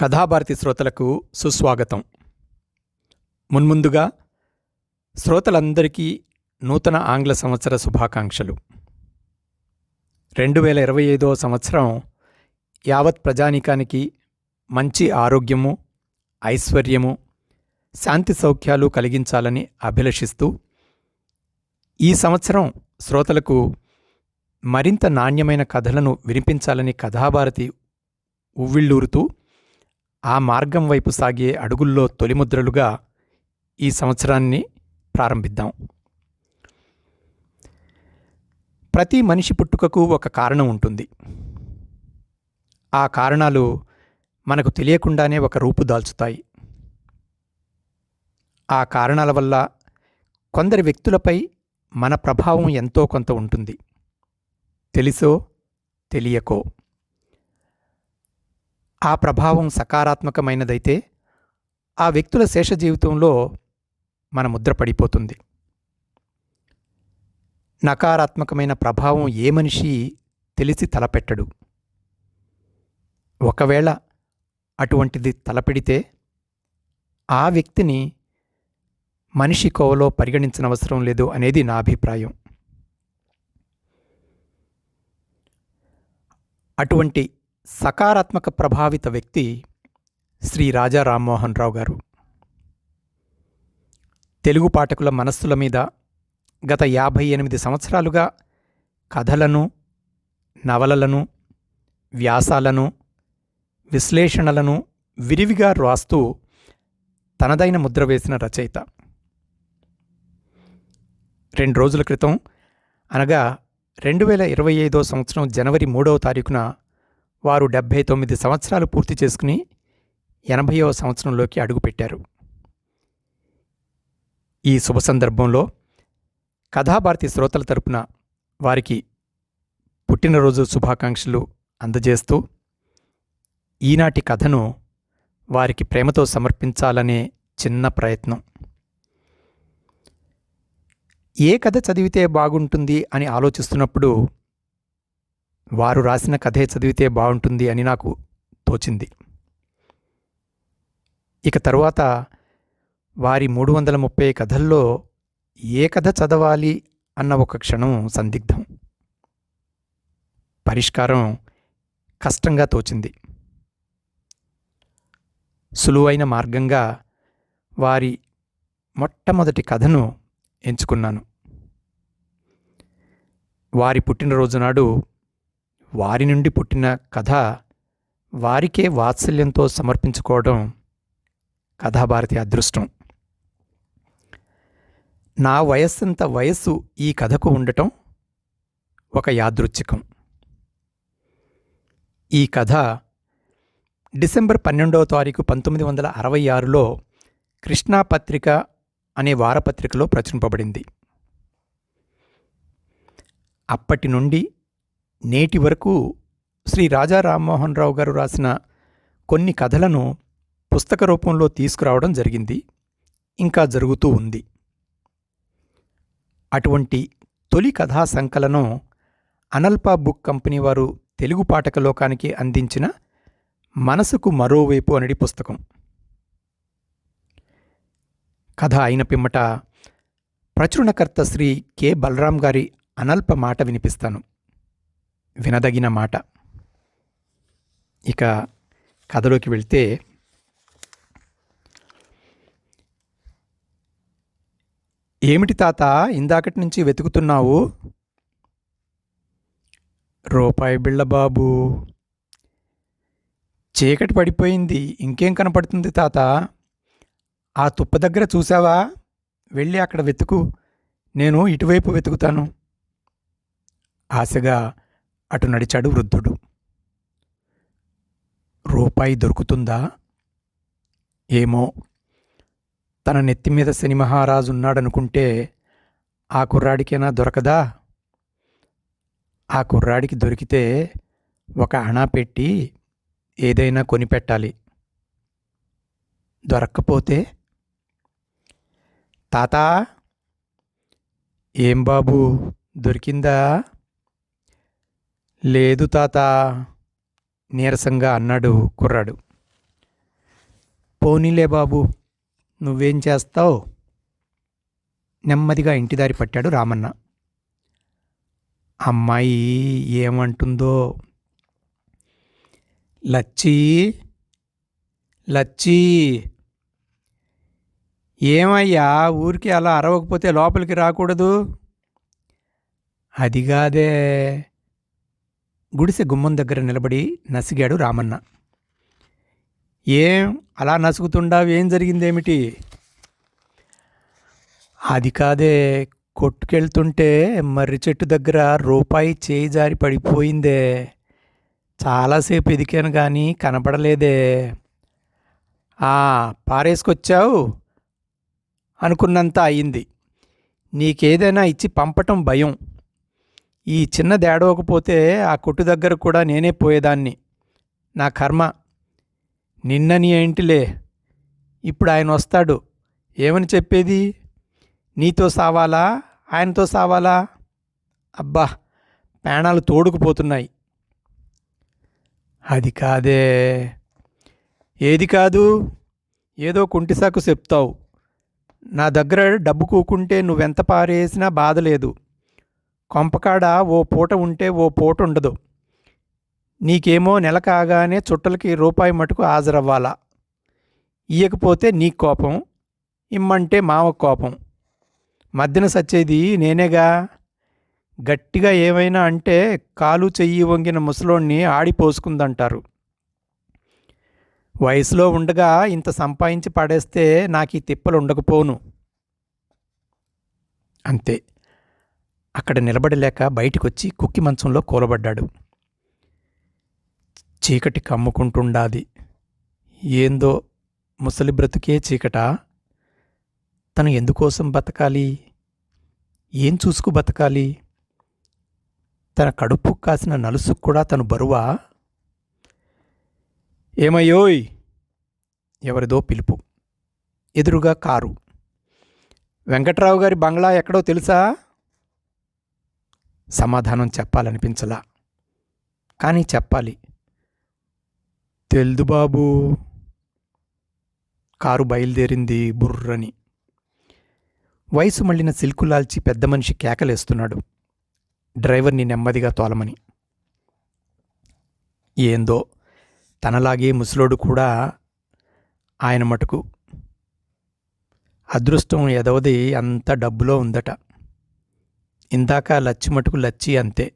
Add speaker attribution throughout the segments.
Speaker 1: కథాభారతి శ్రోతలకు సుస్వాగతం. మున్ముందుగా శ్రోతలందరికీ నూతన ఆంగ్ల సంవత్సర శుభాకాంక్షలు. రెండు వేల ఇరవై ఐదో సంవత్సరం యావత్ ప్రజానీకానికి మంచి ఆరోగ్యము ఐశ్వర్యము శాంతి సౌఖ్యాలు కలిగించాలని అభిలషిస్తూ ఈ సంవత్సరం శ్రోతలకు మరింత నాణ్యమైన కథలను వినిపించాలని కథాభారతి ఉవ్విళ్ళూరుతూ ఆ మార్గం వైపు సాగే అడుగుల్లో తొలిముద్రలుగా ఈ సంవత్సరాన్ని ప్రారంభిద్దాం. ప్రతి మనిషి పుట్టుకకు ఒక కారణం ఉంటుంది. ఆ కారణాలు మనకు తెలియకుండానే ఒక రూపు దాల్చుతాయి. ఆ కారణాల వల్ల కొందరి వ్యక్తులపై మన ప్రభావం ఎంతో కొంత ఉంటుంది. తెలుసో తెలియకో. ఆ ప్రభావం సకారాత్మకమైనదైతే ఆ వ్యక్తుల శేష జీవితంలో మన ముద్ర పడిపోతుంది. నకారాత్మకమైన ప్రభావం ఏ మనిషి తెలిసి తలపెట్టడు. ఒకవేళ అటువంటిది తలపెడితే ఆ వ్యక్తిని మనిషి కోవలో పరిగణించనవసరం లేదు అనేది నా అభిప్రాయం. అటువంటి సకారాత్మక ప్రభావిత వ్యక్తి శ్రీ రాజా రామ్మోహన్ రావు గారు. తెలుగు పాఠకుల మనస్సుల మీద గత యాభై ఎనిమిది సంవత్సరాలుగా కథలను నవలలను వ్యాసాలను విశ్లేషణలను విరివిగా రాస్తూ తనదైన ముద్ర వేసిన రచయిత. రెండు రోజుల క్రితం అనగా రెండు వేల ఇరవై ఐదో సంవత్సరం జనవరి మూడవ తారీఖున వారు డెబ్భై తొమ్మిది సంవత్సరాలు పూర్తి చేసుకుని ఎనభైవ సంవత్సరంలోకి అడుగుపెట్టారు. ఈ శుభ సందర్భంలో కథాభారతి శ్రోతల తరపున వారికి పుట్టినరోజు శుభాకాంక్షలు అందజేస్తూ ఈనాటి కథను వారికి ప్రేమతో సమర్పించాలనే చిన్న ప్రయత్నం. ఏ కథ చదివితే బాగుంటుంది అని ఆలోచిస్తున్నప్పుడు వారు రాసిన కథే చదివితే బాగుంటుంది అని నాకు తోచింది. ఇక తరువాత వారి మూడు వందల ముప్పై కథల్లో ఏ కథ చదవాలి అన్న ఒక క్షణం సందిగ్ధం. పరిష్కారం కష్టంగా తోచింది. సులువైన మార్గంగా వారి మొట్టమొదటి కథను ఎంచుకున్నాను. వారి పుట్టినరోజు నాడు వారి నుండి పుట్టిన కథ వారికే వాత్సల్యంతో సమర్పించుకోవడం కథాభారతి అదృష్టం. నా వయస్సంత వయస్సు ఈ కథకు ఉండటం ఒక యాదృచ్ఛికం. ఈ కథ డిసెంబర్ పన్నెండవ తారీఖు పంతొమ్మిది వందల అరవై ఆరులో కృష్ణా పత్రిక అనే వారపత్రికలో ప్రచురింపబడింది. అప్పటి నుండి నేటి వరకు శ్రీ రాజా రామ్మోహన్ రావు గారు రాసిన కొన్ని కథలను పుస్తక రూపంలో తీసుకురావడం జరిగింది ఇంకా జరుగుతూ ఉంది. అటువంటి తొలి కథా సంకలనం అనల్పా బుక్ కంపెనీ వారు తెలుగు పాఠక లోకానికి అందించిన మనసుకు మరోవైపు అనడి పుస్తకం. కథ అయిన పిమ్మట ప్రచురణకర్త శ్రీ కె బలరాం గారి అనల్ప మాట వినిపిస్తాను. వినదగిన మాట. ఇక కథలోకి వెళ్తే ఏమిటి తాత ఇందాకటి నుంచి వెతుకుతున్నావు? రూపాయి బిళ్ళ బాబు. చీకటి పడిపోయింది ఇంకేం కనపడుతుంది తాత? ఆ తుప్ప దగ్గర చూసావా వెళ్ళి అక్కడ వెతుకు నేను ఇటువైపు వెతుకుతాను. ఆశగా అటు నడిచాడు వృద్ధుడు. రూపాయి దొరుకుతుందా? ఏమో. తన నెత్తి మీద శని మహారాజు ఉన్నాడనుకుంటే ఆ కుర్రాడికైనా దొరకదా? ఆ కుర్రాడికి దొరికితే ఒక అణా పెట్టి ఏదైనా కొనిపెట్టాలి దొరక్కపోతే? తాతా! ఏం బాబు? దొరికిందా? లేదు తాత నీరసంగా అన్నాడు కుర్రాడు. పోనీలే బాబు నువ్వేం చేస్తావు? నెమ్మదిగా ఇంటిదారి పట్టాడు రామన్న. అమ్మాయి ఏమంటుందో? లచ్చి లచ్చి. ఏమయ్యా ఊరికి అలా అరవకపోతే లోపలికి రాకూడదు? అది కాదే. గుడిసె గుమ్మం దగ్గర నిలబడి నసిగాడు రామన్న. ఏం? అలా నసుగుతుండావు? ఏం జరిగిందేమిటి? అది కాదే. కొట్టుకెళ్తుంటే మర్రి చెట్టు దగ్గర రూపాయి చేయి జారి పడిపోయిందే. చాలాసేపు ఎదికాను కానీ కనపడలేదే. ఆ పారేసుకొచ్చావు? అనుకున్నంత అయింది. నీకేదైనా ఇచ్చి పంపటం భయం. ఈ చిన్న దేడవకపోతే ఆ కొట్టు దగ్గర కూడా నేనే పోయేదాన్ని. నా కర్మ. నిన్నని ఏంటిలే? ఇప్పుడు ఆయన వస్తాడు. ఏమని చెప్పేది? నీతో సావాలా? ఆయనతో సావాలా? అబ్బా! ప్రాణాలు తోడుకుపోతున్నాయి. అది కాదే. ఏది కాదు? ఏదో కుంటిసాకు చెప్తావు. నా దగ్గర డబ్బు కూకుంటే నువ్వెంత పారేసినా బాధ లేదు కొంపకాడ ఓ పూట ఉంటే ఓ పూట ఉండదు. నీకేమో నెల కాగానే చుట్టలకి రూపాయి మటుకు హాజరవ్వాలా? ఇయ్యకపోతే నీ కోపం ఇమ్మంటే మావ కోపం. మధ్యన సచ్చేది నేనేగా? గట్టిగా ఏమైనా అంటే కాలు చెయ్యి వంగిన ముసలోణ్ణి ఆడిపోసుకుందంటారు వయసులో ఉండగా ఇంత సంపాదించి పడేస్తే నాకు ఈ తిప్పలు ఉండకపోను అంతే. అక్కడ నిలబడలేక బయటికొచ్చి కుక్కి మంచంలో కూలబడ్డాడు. చీకటి కమ్ముకుంటుండాది. ఏందో ముసలి బ్రతుకే చీకటా? తను ఎందుకోసం బతకాలి? ఏం చూసుకు బతకాలి? తన కడుపు కాసిన నలుసుకు కూడా తను బరువా? ఏమయ్యోయ్? ఎవరిదో పిలుపు. ఎదురుగా కారు. వెంకట్రావు గారి బంగ్లా ఎక్కడో తెలుసా? సమాధానం చెప్పాలనిపించలా. కానీ చెప్పాలి. తెలుదు బాబు కారు బయలుదేరింది బుర్రని. వయసు మళ్ళిన సిల్కులాల్చి పెద్ద మనిషి కేకలేస్తున్నాడు. డ్రైవర్ని నెమ్మదిగా తోలమని. ఏందో తనలాగే ముసలోడు కూడా ఆయన మటుకు. అదృష్టం ఎదవది అంత డబ్బులో ఉందట. ఇందాక లచ్చి మటుకు లచ్చి అంతే.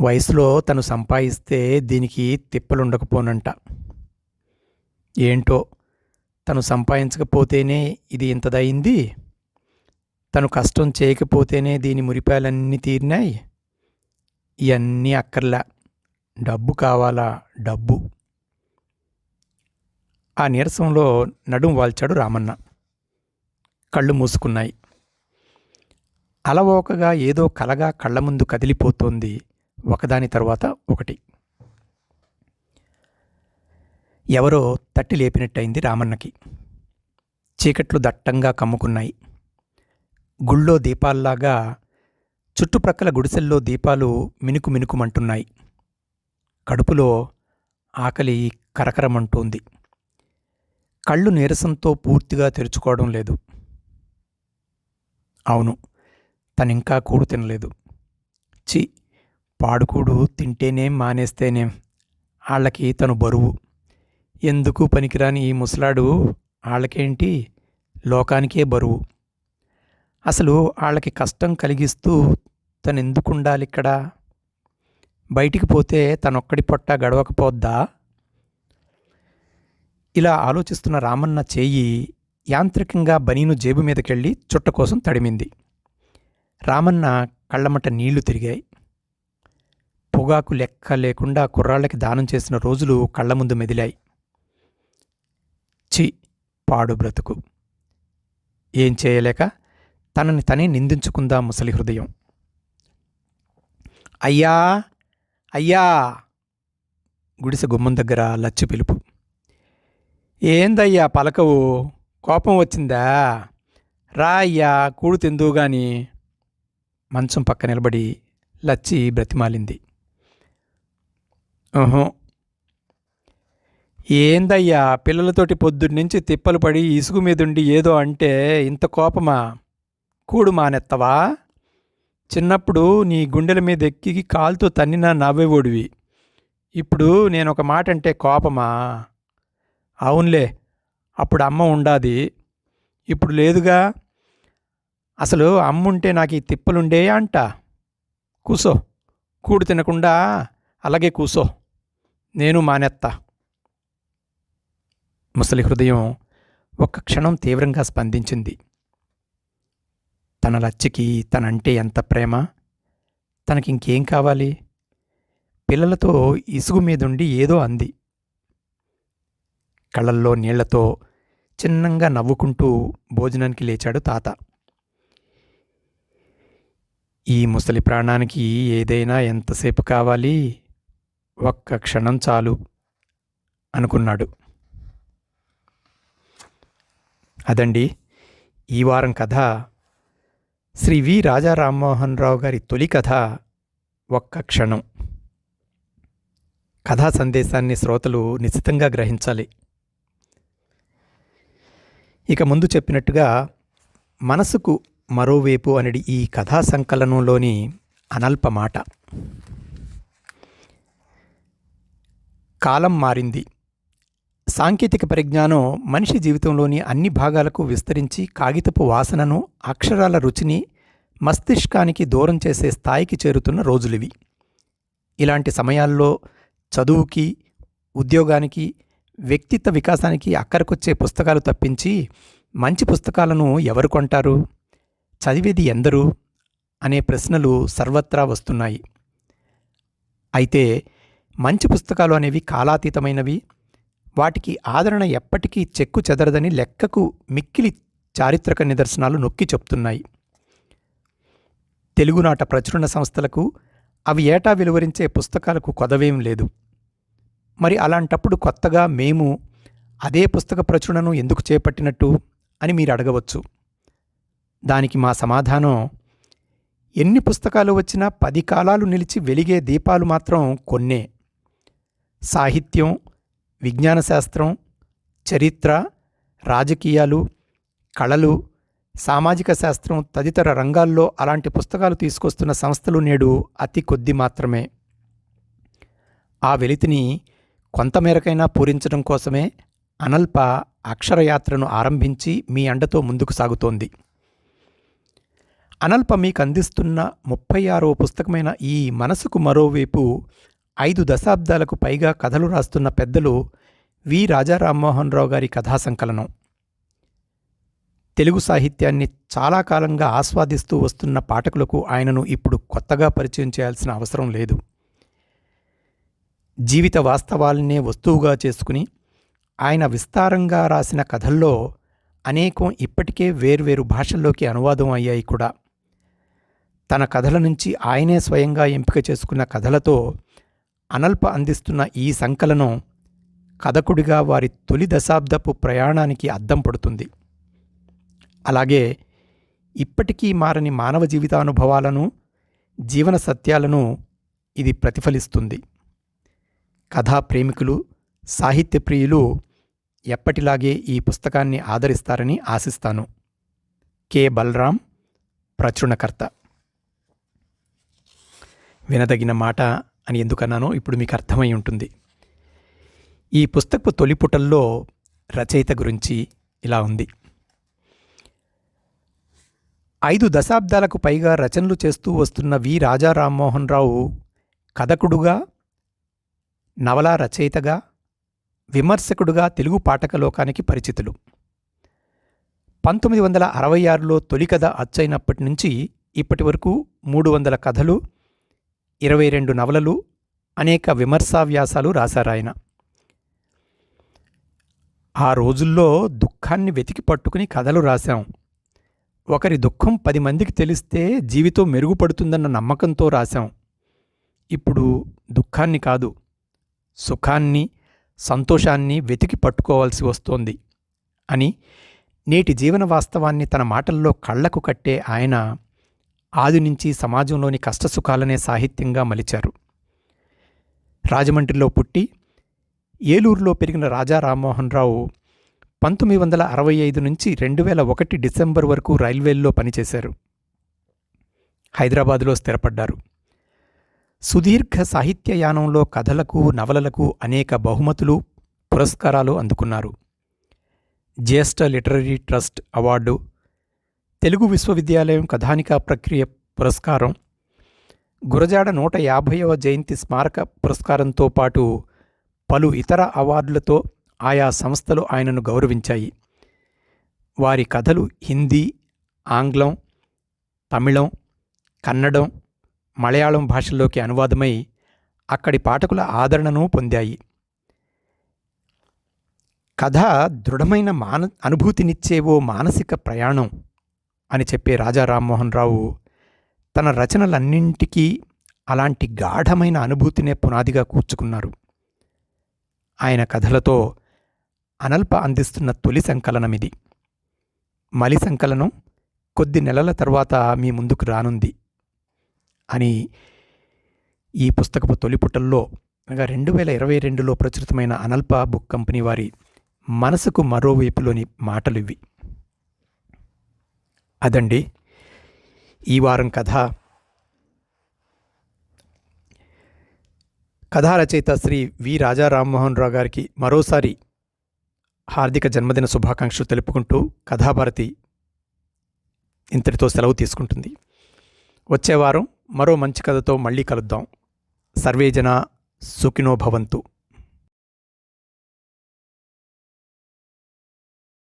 Speaker 1: వయసులో తను సంపాదిస్తే దీనికి తిప్పలుండకపోనంట. ఏంటో? తను సంపాదించకపోతేనే ఇది ఇంతదయింది? తను కష్టం చేయకపోతేనే దీని మురిపాలన్నీ తీరినాయి? ఇవన్నీ అక్కర్లా. డబ్బు కావాలా? డబ్బు. ఆ నీరసంలో నడుం వాల్చాడు రామన్న. కళ్ళు మూసుకున్నాయి. అలవోకగా ఏదో కలగా కళ్ళ ముందు కదిలిపోతోంది. ఒకదాని తర్వాత ఒకటి. ఎవరో తట్టి లేపినట్టయింది రామన్నకి. చీకట్లు దట్టంగా కమ్ముకున్నాయి. గుళ్ళో దీపాల్లాగా చుట్టుప్రక్కల గుడిసెల్లో దీపాలు మినుకు మినుకుమంటున్నాయి. కడుపులో ఆకలి కరకరమంటోంది. కళ్ళు నీరసంతో పూర్తిగా తెరుచుకోవడం లేదు. అవును తనింకా కూడు తినలేదు. చి పాడుకూడు తింటేనేం మానేస్తేనేం వాళ్ళకి తను బరువు. ఎందుకు పనికిరాని ఈ ముసలాడు వాళ్ళకేంటి లోకానికే బరువు. అసలు వాళ్ళకి కష్టం కలిగిస్తూ తను ఎందుకు ఉండాలి ఇక్కడ బయటికి పోతే తనొక్కడి పొట్ట గడవకపోద్దా? ఇలా ఆలోచిస్తున్న రామన్న చేయి యాంత్రికంగా బనీను జేబు మీదకెళ్ళి చుట్ట కోసం తడిమింది. రామన్న కళ్ళమట నీళ్ళు తిరిగాయి. పొగాకు లెక్క లేకుండా కుర్రాళ్ళకి దానం చేసిన రోజులు కళ్ళ ముందు మెదిలాయి. చి పాడు బ్రతుకు. ఏం చేయలేక తనని తనే నిందించుకుందా ముసలి హృదయం. అయ్యా అయ్యా! గుడిసె గుమ్మం దగ్గర లచ్చి పిలుపు. ఏందయ్యా పలకవు? కోపం వచ్చిందా? రా అయ్యా కూడు తిందువు గాని. మంచం పక్క నిలబడి లచ్చి బ్రతిమాలింది. ఓహో! ఏందయ్యా పిల్లలతోటి పొద్దున్నుంచి తిప్పలు పడి ఇసుగు మీదుండి ఏదో అంటే ఇంత కోపమా? కూడు మానెత్తవా? చిన్నప్పుడు నీ గుండెల మీద ఎక్కి కాలుతో తన్నిన నవ్వేవోడివి ఇప్పుడు నేను ఒక మాట అంటే కోపమా? అవునులే అప్పుడు అమ్మ ఉండాది. ఇప్పుడు లేదుగా. అసలు అమ్ముంటే నాకు ఈ తిప్పలుండే అంట. కూసో కూడు తినకుండా అలాగే కూసో నేను మానేత్తా. ముసలి హృదయం ఒక్క క్షణం తీవ్రంగా స్పందించింది. తన లచ్చికి తనంటే ఎంత ప్రేమ? తనకింకేం కావాలి? పిల్లలతో ఇసుగు మీదుండి ఏదో అంది. కళ్ళల్లో నీళ్ళతో చిన్నంగా నవ్వుకుంటూ భోజనానికి లేచాడు తాత. ఈ ముసలి ప్రాణానికి ఏదైనా ఎంతసేపు కావాలి? ఒక్క క్షణం చాలు అనుకున్నాడు. అదండి ఈ వారం కథ. శ్రీ వి రాజా రామ్మోహన్ రావు గారి తొలి కథ ఒక్క క్షణం. కథా సందేశాన్ని శ్రోతలు నిశ్చితంగా గ్రహించాలి. ఇక ముందు చెప్పినట్టుగా మనసుకు మరోవైపు అనేది ఈ కథా సంకలనంలోని అనల్ప మాట కాలం మారింది. సాంకేతిక పరిజ్ఞానం మనిషి జీవితంలోని అన్ని భాగాలకు విస్తరించి కాగితపు వాసనను అక్షరాల రుచిని మస్తిష్కానికి దూరం చేసే స్థాయికి చేరుతున్న రోజులివి. ఇలాంటి సమయాల్లో చదువుకి ఉద్యోగానికి వ్యక్తిత్వ వికాసానికి అక్కరకొచ్చే పుస్తకాలు తప్పించి మంచి పుస్తకాలను ఎవరు కొంటారు? చదివేది ఎందరు? అనే ప్రశ్నలు సర్వత్రా వస్తున్నాయి. అయితే మంచి పుస్తకాలు అనేవి కాలాతీతమైనవి. వాటికి ఆదరణ ఎప్పటికీ చెక్కు చెదరదని లెక్కకు మిక్కిలి చారిత్రక నిదర్శనాలు నొక్కి చెప్తున్నాయి. తెలుగునాట ప్రచురణ సంస్థలకు అవి ఏటా వెలువరించే పుస్తకాలకు కొదవేం లేదు. మరి అలాంటప్పుడు కొత్తగా మేము అదే పుస్తక ప్రచురణను ఎందుకు చేపట్టినట్టు అని మీరు అడగవచ్చు. దానికి మా సమాధానం ఎన్ని పుస్తకాలు వచ్చినా పది కాలాలు నిలిచి వెలిగే దీపాలు మాత్రం కొన్నే. సాహిత్యం విజ్ఞాన శాస్త్రం చరిత్ర రాజకీయాలు కళలు సామాజిక శాస్త్రం తదితర రంగాల్లో అలాంటి పుస్తకాలు తీసుకొస్తున్న సంస్థలు నేడు అతి కొద్ది మాత్రమే. ఆ వెలితిని కొంతమేరకైనా పూరించడం కోసమే అనల్ప అక్షరయాత్రను ఆరంభించి మీ అండతో ముందుకు సాగుతోంది. అనల్ప మీకు అందిస్తున్న ముప్పై ఆరవ పుస్తకమైన ఈ మనసుకు మరోవైపు ఐదు దశాబ్దాలకు పైగా కథలు రాస్తున్న పెద్దలు వి. రాజా రామ్మోహన్ రావు గారి కథా సంకలనం. తెలుగు సాహిత్యాన్ని చాలా కాలంగా ఆస్వాదిస్తూ వస్తున్న పాఠకులకు ఆయనను ఇప్పుడు కొత్తగా పరిచయం చేయాల్సిన అవసరం లేదు. జీవిత వాస్తవాలనే వస్తువుగా చేసుకుని ఆయన విస్తారంగా రాసిన కథల్లో అనేకం ఇప్పటికే వేర్వేరు భాషల్లోకి అనువాదం అయ్యాయి కూడా. తన కథల నుంచి ఆయనే స్వయంగా ఎంపిక చేసుకున్న కథలతో అనల్ప అందిస్తున్న ఈ సంకలనం కథకుడిగా వారి తొలి దశాబ్దపు ప్రయాణానికి అద్దం పడుతుంది. అలాగే ఇప్పటికీ మారని మానవ జీవితానుభవాలను జీవన సత్యాలను ఇది ప్రతిఫలిస్తుంది. కథా ప్రేమికులు సాహిత్య ప్రియులు ఎప్పటిలాగే ఈ పుస్తకాన్ని ఆదరిస్తారని ఆశిస్తాను. కె. బలరాం ప్రచురణకర్త. వినదగిన మాట అని ఎందుకన్నానో ఇప్పుడు మీకు అర్థమై ఉంటుంది. ఈ పుస్తకపు తొలిపుటల్లో రచయిత గురించి ఇలా ఉంది. ఐదు దశాబ్దాలకు పైగా రచనలు చేస్తూ వస్తున్న వి. రాజా రామ్మోహన్ రావు కథకుడుగా నవలా రచయితగా విమర్శకుడుగా తెలుగు పాఠక లోకానికి పరిచితులు. పంతొమ్మిది వందల అరవై ఆరులో తొలి కథ అచ్చైనప్పటి నుంచి ఇప్పటి వరకు మూడు వందల కథలు ఇరవై రెండు నవలలు అనేక విమర్శా వ్యాసాలు రాశారాయన ఆ రోజుల్లో దుఃఖాన్ని వెతికి పట్టుకుని కథలు రాశాం. ఒకరి దుఃఖం పది మందికి తెలిస్తే జీవితం మెరుగుపడుతుందన్న నమ్మకంతో రాశాం. ఇప్పుడు దుఃఖాన్ని కాదు సుఖాన్ని సంతోషాన్ని వెతికి పట్టుకోవాల్సి వస్తోంది అని నేటి జీవన వాస్తవాన్ని తన మాటల్లో కళ్ళకు కట్టే ఆయన ఆది నుంచి సమాజంలోని కష్టసుఖాలనే సాహిత్యంగా మలిచారు. రాజమండ్రిలో పుట్టి ఏలూరులో పెరిగిన రాజా రామ్మోహన్ రావు పంతొమ్మిది వందల అరవై ఐదు నుంచి రెండు వేల ఒకటి డిసెంబర్ వరకు రైల్వేల్లో పనిచేశారు. హైదరాబాదులో స్థిరపడ్డారు. సుదీర్ఘ సాహిత్య యానంలో కథలకు నవలలకు అనేక బహుమతులు పురస్కారాలు అందుకున్నారు. జ్యేష్ఠ లిటరరీ ట్రస్ట్ అవార్డు తెలుగు విశ్వవిద్యాలయం కథానికా ప్రక్రియ పురస్కారం గురజాడ నూట యాభైవ జయంతి స్మారక పురస్కారంతో పాటు పలు ఇతర అవార్డులతో ఆయా సంస్థలు ఆయనను గౌరవించాయి. వారి కథలు హిందీ ఆంగ్లం తమిళం కన్నడం మలయాళం భాషల్లోకి అనువాదమై అక్కడి పాఠకుల ఆదరణను పొందాయి. కథ దృఢమైన మాన అనుభూతినిచ్చే ఓ మానసిక ప్రయాణం. అని చెప్పే రాజా రామ్మోహన్ రావు తన రచనలన్నింటికీ అలాంటి గాఢమైన అనుభూతినే పునాదిగా కూర్చుకున్నారు. ఆయన కథలతో అనల్ప అందిస్తున్న తొలి సంకలనమిది. మలి సంకలనం కొద్ది నెలల తర్వాత మీ ముందుకు రానుంది అని ఈ పుస్తకపు తొలి పుటల్లో అనగా రెండు వేల ఇరవై రెండులో ప్రచురితమైన అనల్ప బుక్ కంపెనీ వారి మనసుకు మరోవైపులోని మాటలు ఇవి అదండి. ఈ వారం కథ. కథా రచయిత శ్రీ వి రాజా రామ్మోహన్ రావు గారికి మరోసారి హార్దిక జన్మదిన శుభాకాంక్షలు తెలుపుకుంటూ కథాభారతి ఇంతటితో సెలవు తీసుకుంటుంది. వచ్చే వారం మరో మంచి కథతో మళ్ళీ కలుద్దాం. సర్వేజన సుఖినో భవంతు.